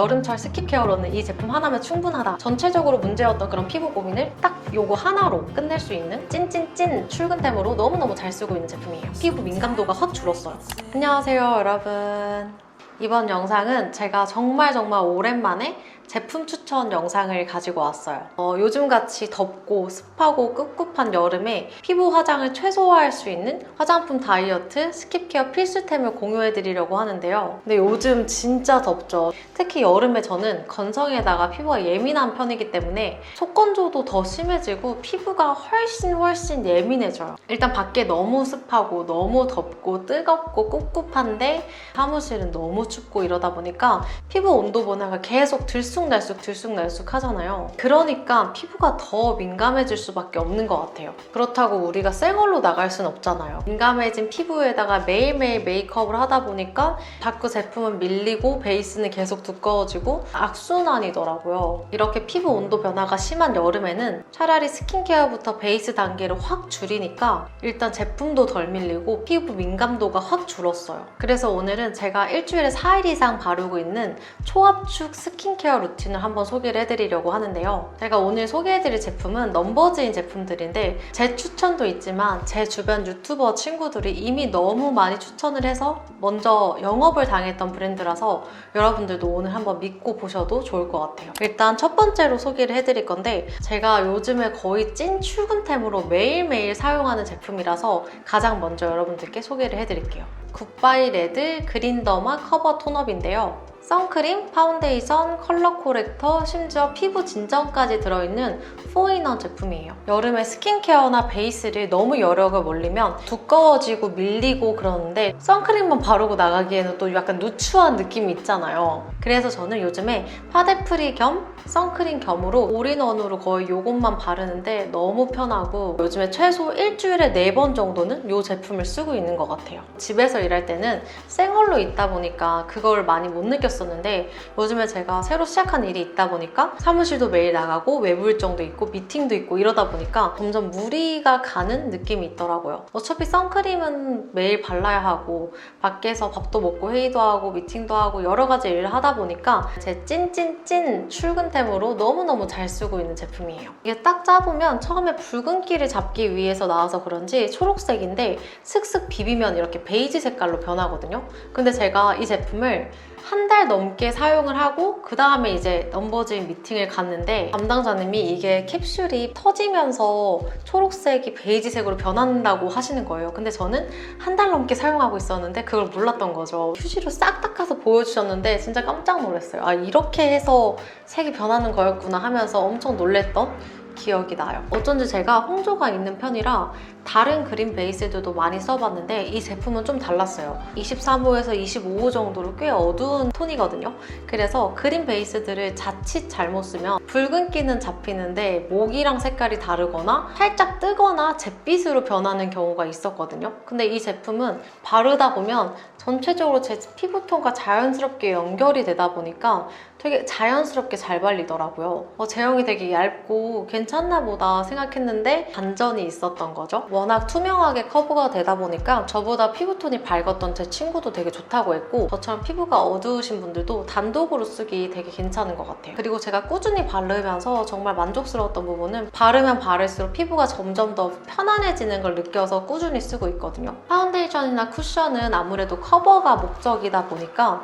여름철 스킨케어로는 이 제품 하나면 충분하다. 전체적으로 문제였던 그런 피부 고민을 딱 요거 하나로 끝낼 수 있는 찐찐찐 출근템으로 너무너무 잘 쓰고 있는 제품이에요. 피부 민감도가 확 줄었어요. 안녕하세요, 여러분. 이번 영상은 제가 정말 정말 오랜만에 제품 추천 영상을 가지고 왔어요. 어, 요즘같이 덥고 습하고 꿉꿉한 여름에 피부 화장을 최소화할 수 있는 화장품 다이어트 스킵케어 필수템을 공유해드리려고 하는데요. 근데 요즘 진짜 덥죠. 특히 여름에 저는 건성에다가 피부가 예민한 편이기 때문에 속건조도 더 심해지고 피부가 훨씬 훨씬 예민해져요. 일단 밖에 너무 습하고 너무 덥고 뜨겁고 꿉꿉한데 사무실은 너무 춥고 이러다 보니까 피부 온도 변화가 계속 들쑥 날쑥 들쑥날쑥 하잖아요. 그러니까 피부가 더 민감해질 수밖에 없는 것 같아요. 그렇다고 우리가 생얼로 나갈 순 없잖아요. 민감해진 피부에다가 매일매일 메이크업을 하다 보니까 자꾸 제품은 밀리고 베이스는 계속 두꺼워지고 악순환이더라고요. 이렇게 피부 온도 변화가 심한 여름에는 차라리 스킨케어부터 베이스 단계를 확 줄이니까 일단 제품도 덜 밀리고 피부 민감도가 확 줄었어요. 그래서 오늘은 제가 일주일에 4일 이상 바르고 있는 초압축 스킨케어 루틴을 한번 소개를 해드리려고 하는데요. 제가 오늘 소개해드릴 제품은 넘버즈인 제품들인데 제 추천도 있지만 제 주변 유튜버 친구들이 이미 너무 많이 추천을 해서 먼저 영업을 당했던 브랜드라서 여러분들도 오늘 한번 믿고 보셔도 좋을 것 같아요. 일단 첫 번째로 소개를 해드릴 건데 제가 요즘에 거의 찐 출근템으로 매일매일 사용하는 제품이라서 가장 먼저 여러분들께 소개를 해드릴게요. 굿바이 레드 그린더마 커버 톤업인데요. 선크림, 파운데이션, 컬러 코렉터, 심지어 피부 진정까지 들어있는 4인원 제품이에요. 여름에 스킨케어나 베이스를 너무 여러 개 올리면 두꺼워지고 밀리고 그러는데 선크림만 바르고 나가기에는 또 약간 누추한 느낌이 있잖아요. 그래서 저는 요즘에 파데프리 겸 선크림 겸으로 올인원으로 거의 이것만 바르는데 너무 편하고 요즘에 최소 일주일에 4번 정도는 이 제품을 쓰고 있는 것 같아요. 집에서 일할 때는 생얼로 있다 보니까 그걸 많이 못 느꼈었는데 요즘에 제가 새로 시작한 일이 있다 보니까 사무실도 매일 나가고 외부 일정도 있고 미팅도 있고 이러다 보니까 점점 무리가 가는 느낌이 있더라고요. 어차피 선크림은 매일 발라야 하고 밖에서 밥도 먹고 회의도 하고 미팅도 하고 여러 가지 일을 하다 보니까 제 찐찐찐 출근 템으로 너무너무 잘 쓰고 있는 제품이에요. 이게 딱 짜보면 처음에 붉은기를 잡기 위해서 나와서 그런지 초록색인데 슥슥 비비면 이렇게 베이지 색깔로 변하거든요. 근데 제가 이 제품을 한 달 넘게 사용을 하고 그 다음에 이제 넘버즈인 미팅을 갔는데 담당자님이 이게 캡슐이 터지면서 초록색이 베이지색으로 변한다고 하시는 거예요. 근데 저는 한 달 넘게 사용하고 있었는데 그걸 몰랐던 거죠. 휴지로 싹 닦아서 보여주셨는데 진짜 깜짝 놀랐어요. 아 이렇게 해서 색이 변하는 거였구나 하면서 엄청 놀랬던 기억이 나요. 어쩐지 제가 홍조가 있는 편이라 다른 그린 베이스들도 많이 써봤는데 이 제품은 좀 달랐어요. 23호에서 25호 정도로 꽤 어두운 톤이거든요. 그래서 그린 베이스들을 자칫 잘못 쓰면 붉은기는 잡히는데 목이랑 색깔이 다르거나 살짝 뜨거나 잿빛으로 변하는 경우가 있었거든요. 근데 이 제품은 바르다 보면 전체적으로 제 피부톤과 자연스럽게 연결이 되다 보니까 되게 자연스럽게 잘 발리더라고요. 어, 제형이 되게 얇고 괜찮나 보다 생각했는데 반전이 있었던 거죠. 워낙 투명하게 커버가 되다 보니까 저보다 피부톤이 밝았던 제 친구도 되게 좋다고 했고 저처럼 피부가 어두우신 분들도 단독으로 쓰기 되게 괜찮은 것 같아요. 그리고 제가 꾸준히 바르면서 정말 만족스러웠던 부분은 바르면 바를수록 피부가 점점 더 편안해지는 걸 느껴서 꾸준히 쓰고 있거든요. 파운데이션이나 쿠션은 아무래도 커버가 목적이다 보니까 어,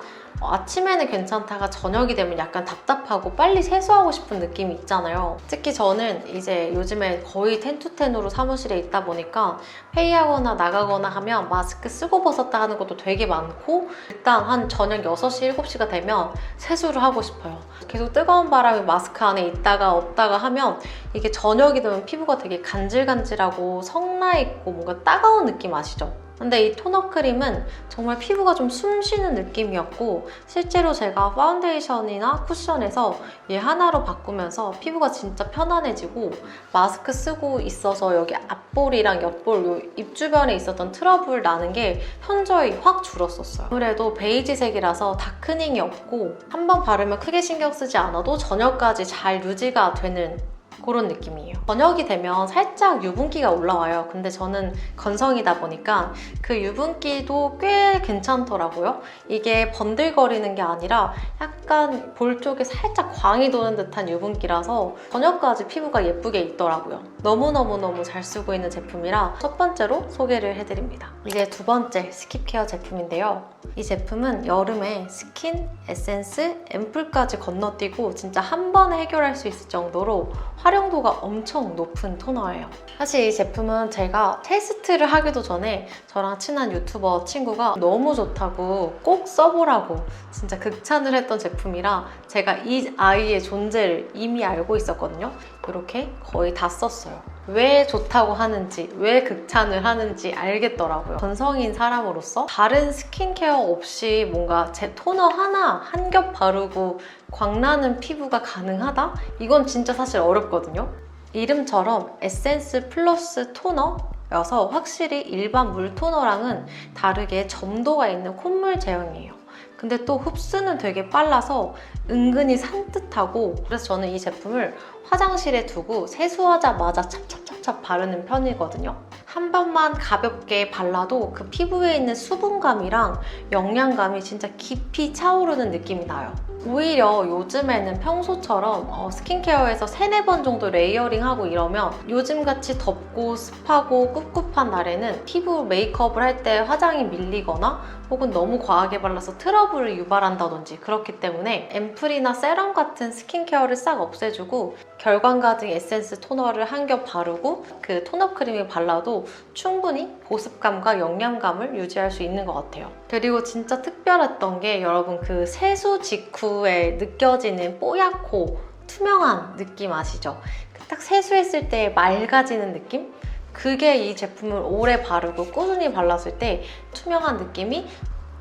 아침에는 괜찮다가 저녁이 되면 약간 답답하고 빨리 세수하고 싶은 느낌이 있잖아요. 특히 저는 이제 요즘에 거의 10to10으로 사무실에 있다 보니까 회의하거나 나가거나 하면 마스크 쓰고 벗었다 하는 것도 되게 많고 일단 한 저녁 6시, 7시가 되면 세수를 하고 싶어요. 계속 뜨거운 바람이 마스크 안에 있다가 없다가 하면 이게 저녁이 되면 피부가 되게 간질간질하고 성나 있고 뭔가 따가운 느낌 아시죠? 근데 이 토너 크림은 정말 피부가 좀 숨 쉬는 느낌이었고 실제로 제가 파운데이션이나 쿠션에서 얘 하나로 바꾸면서 피부가 진짜 편안해지고 마스크 쓰고 있어서 여기 앞볼이랑 옆볼 입 주변에 있었던 트러블 나는 게 현저히 확 줄었었어요. 아무래도 베이지색이라서 다크닝이 없고 한 번 바르면 크게 신경 쓰지 않아도 저녁까지 잘 유지가 되는 그런 느낌이에요. 저녁이 되면 살짝 유분기가 올라와요. 근데 저는 건성이다 보니까 그 유분기도 꽤 괜찮더라고요. 이게 번들거리는 게 아니라 약간 볼 쪽에 살짝 광이 도는 듯한 유분기라서 저녁까지 피부가 예쁘게 있더라고요. 너무너무너무 잘 쓰고 있는 제품이라 첫 번째로 소개를 해드립니다. 이제 두 번째 스킵케어 제품인데요. 이 제품은 여름에 스킨, 에센스, 앰플까지 건너뛰고 진짜 한 번에 해결할 수 있을 정도로 활용도가 엄청 높은 토너예요. 사실 이 제품은 제가 테스트를 하기도 전에 저랑 친한 유튜버 친구가 너무 좋다고 꼭 써보라고 진짜 극찬을 했던 제품이라 제가 이 아이의 존재를 이미 알고 있었거든요. 이렇게 거의 다 썼어요. 왜 좋다고 하는지, 왜 극찬을 하는지 알겠더라고요. 건성인 사람으로서 다른 스킨케어 없이 뭔가 제 토너 하나 한 겹 바르고 광나는 피부가 가능하다? 이건 진짜 사실 어렵거든요. 이름처럼 에센스 플러스 토너 여서 확실히 일반 물 토너랑은 다르게 점도가 있는 콧물 제형이에요. 근데 또 흡수는 되게 빨라서 은근히 산뜻하고 그래서 저는 이 제품을 화장실에 두고 세수하자마자 찹찹찹찹 바르는 편이거든요. 한 번만 가볍게 발라도 그 피부에 있는 수분감이랑 영양감이 진짜 깊이 차오르는 느낌이 나요. 오히려 요즘에는 평소처럼 어, 스킨케어에서 세네 번 정도 레이어링하고 이러면 요즘같이 덥고 습하고 꿉꿉한 날에는 피부 메이크업을 할 때 화장이 밀리거나 혹은 너무 과하게 발라서 트러블을 유발한다든지 그렇기 때문에 앰플이나 세럼 같은 스킨케어를 싹 없애주고 결광가증 에센스 토너를 한 겹 바르고 그 톤업 크림을 발라도 충분히 보습감과 영양감을 유지할 수 있는 것 같아요. 그리고 진짜 특별했던 게 여러분 그 세수 직후에 느껴지는 뽀얗고 투명한 느낌 아시죠? 그딱 세수했을 때 맑아지는 느낌? 그게 이 제품을 오래 바르고 꾸준히 발랐을 때 투명한 느낌이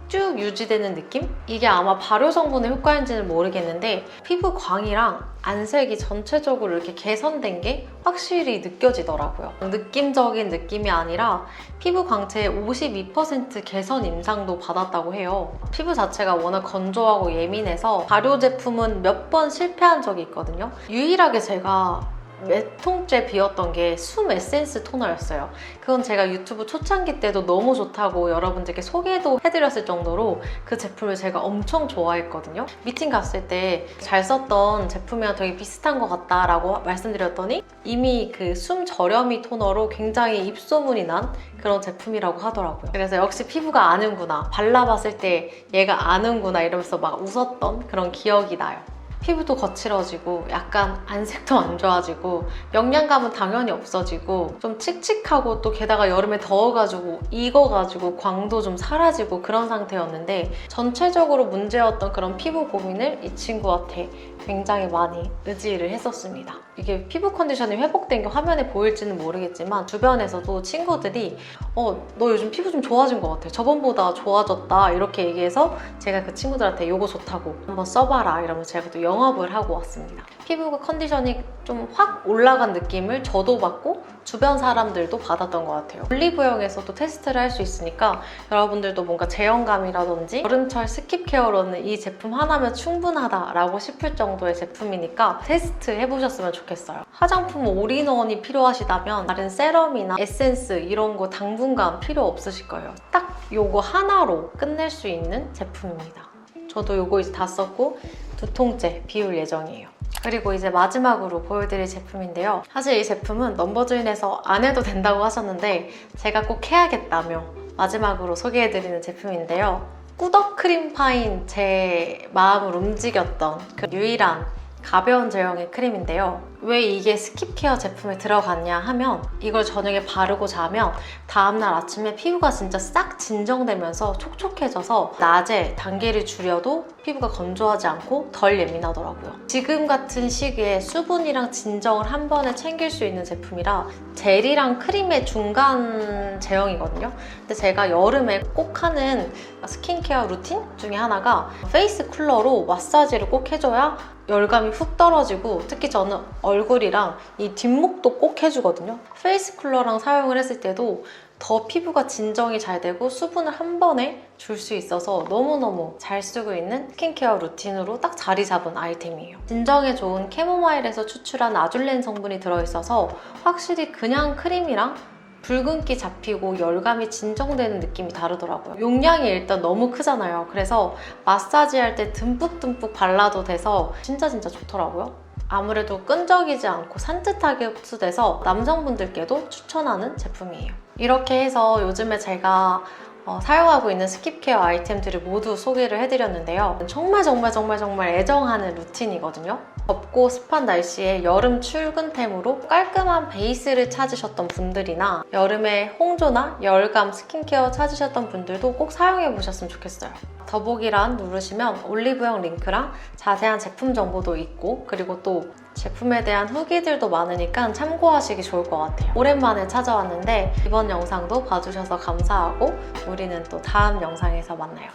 쭉 유지되는 느낌? 이게 아마 발효 성분의 효과인지는 모르겠는데 피부 광이랑 안색이 전체적으로 이렇게 개선된 게 확실히 느껴지더라고요. 느낌적인 느낌이 아니라 피부 광채의 52% 개선 임상도 받았다고 해요. 피부 자체가 워낙 건조하고 예민해서 발효 제품은 몇 번 실패한 적이 있거든요. 유일하게 제가 몇 통째 비웠던 게 숨 에센스 토너였어요. 그건 제가 유튜브 초창기 때도 너무 좋다고 여러분들께 소개도 해드렸을 정도로 그 제품을 제가 엄청 좋아했거든요. 미팅 갔을 때 잘 썼던 제품이랑 되게 비슷한 것 같다라고 말씀드렸더니 이미 그 숨 저렴이 토너로 굉장히 입소문이 난 그런 제품이라고 하더라고요. 그래서 역시 피부가 아는구나. 발라봤을 때 얘가 아는구나 이러면서 막 웃었던 그런 기억이 나요. 피부도 거칠어지고 약간 안색도 안 좋아지고 영양감은 당연히 없어지고 좀 칙칙하고 또 게다가 여름에 더워가지고 익어가지고 광도 좀 사라지고 그런 상태였는데 전체적으로 문제였던 그런 피부 고민을 이 친구한테 굉장히 많이 의지를 했었습니다. 이게 피부 컨디션이 회복된 게 화면에 보일지는 모르겠지만 주변에서도 친구들이 어, 너 요즘 피부 좀 좋아진 것 같아. 저번보다 좋아졌다. 이렇게 얘기해서 제가 그 친구들한테 요거 좋다고 한번 써봐라. 이러면서 제가 또 영업을 하고 왔습니다. 피부 컨디션이 좀 확 올라간 느낌을 저도 받고 주변 사람들도 받았던 것 같아요. 올리브영에서도 테스트를 할 수 있으니까 여러분들도 뭔가 제형감이라든지 여름철 스킵 케어로는 이 제품 하나면 충분하다라고 싶을 정도의 제품이니까 테스트 해보셨으면 좋겠어요. 화장품 올인원이 필요하시다면 다른 세럼이나 에센스 이런 거 당분간 필요 없으실 거예요. 딱 요거 하나로 끝낼 수 있는 제품입니다. 저도 요거 이제 다 썼고 두 통째 비울 예정이에요. 그리고 이제 마지막으로 보여드릴 제품인데요. 사실 이 제품은 넘버주인에서 안 해도 된다고 하셨는데 제가 꼭 해야겠다며 마지막으로 소개해드리는 제품인데요. 꾸덕 크림 파인 제 마음을 움직였던 그 유일한 가벼운 제형의 크림인데요. 왜 이게 스킵케어 제품에 들어갔냐 하면 이걸 저녁에 바르고 자면 다음날 아침에 피부가 진짜 싹 진정되면서 촉촉해져서 낮에 단계를 줄여도 피부가 건조하지 않고 덜 예민하더라고요. 지금 같은 시기에 수분이랑 진정을 한 번에 챙길 수 있는 제품이라 젤이랑 크림의 중간 제형이거든요. 근데 제가 여름에 꼭 하는 스킨케어 루틴 중에 하나가 페이스 쿨러로 마사지를 꼭 해줘야 열감이 훅 떨어지고 특히 저는 얼굴이랑 이 뒷목도 꼭 해주거든요. 페이스 쿨러랑 사용을 했을 때도 더 피부가 진정이 잘 되고 수분을 한 번에 줄 수 있어서 너무너무 잘 쓰고 있는 스킨케어 루틴으로 딱 자리 잡은 아이템이에요. 진정에 좋은 캐모마일에서 추출한 아줄렌 성분이 들어있어서 확실히 그냥 크림이랑 붉은기 잡히고 열감이 진정되는 느낌이 다르더라고요. 용량이 일단 너무 크잖아요. 그래서 마사지 할 때 듬뿍듬뿍 발라도 돼서 진짜 진짜 좋더라고요. 아무래도 끈적이지 않고 산뜻하게 흡수돼서 남성분들께도 추천하는 제품이에요. 이렇게 해서 요즘에 제가 어, 사용하고 있는 스킵케어 아이템들을 모두 소개를 해드렸는데요. 정말 정말 정말 정말 애정하는 루틴이거든요. 덥고 습한 날씨에 여름 출근템으로 깔끔한 베이스를 찾으셨던 분들이나 여름에 홍조나 열감 스킨케어 찾으셨던 분들도 꼭 사용해 보셨으면 좋겠어요. 더보기란 누르시면 올리브영 링크랑 자세한 제품 정보도 있고 그리고 또 제품에 대한 후기들도 많으니까 참고하시기 좋을 것 같아요. 오랜만에 찾아왔는데 이번 영상도 봐주셔서 감사하고 우리는 또 다음 영상에서 만나요.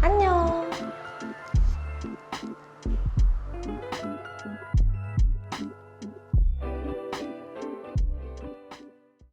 안녕!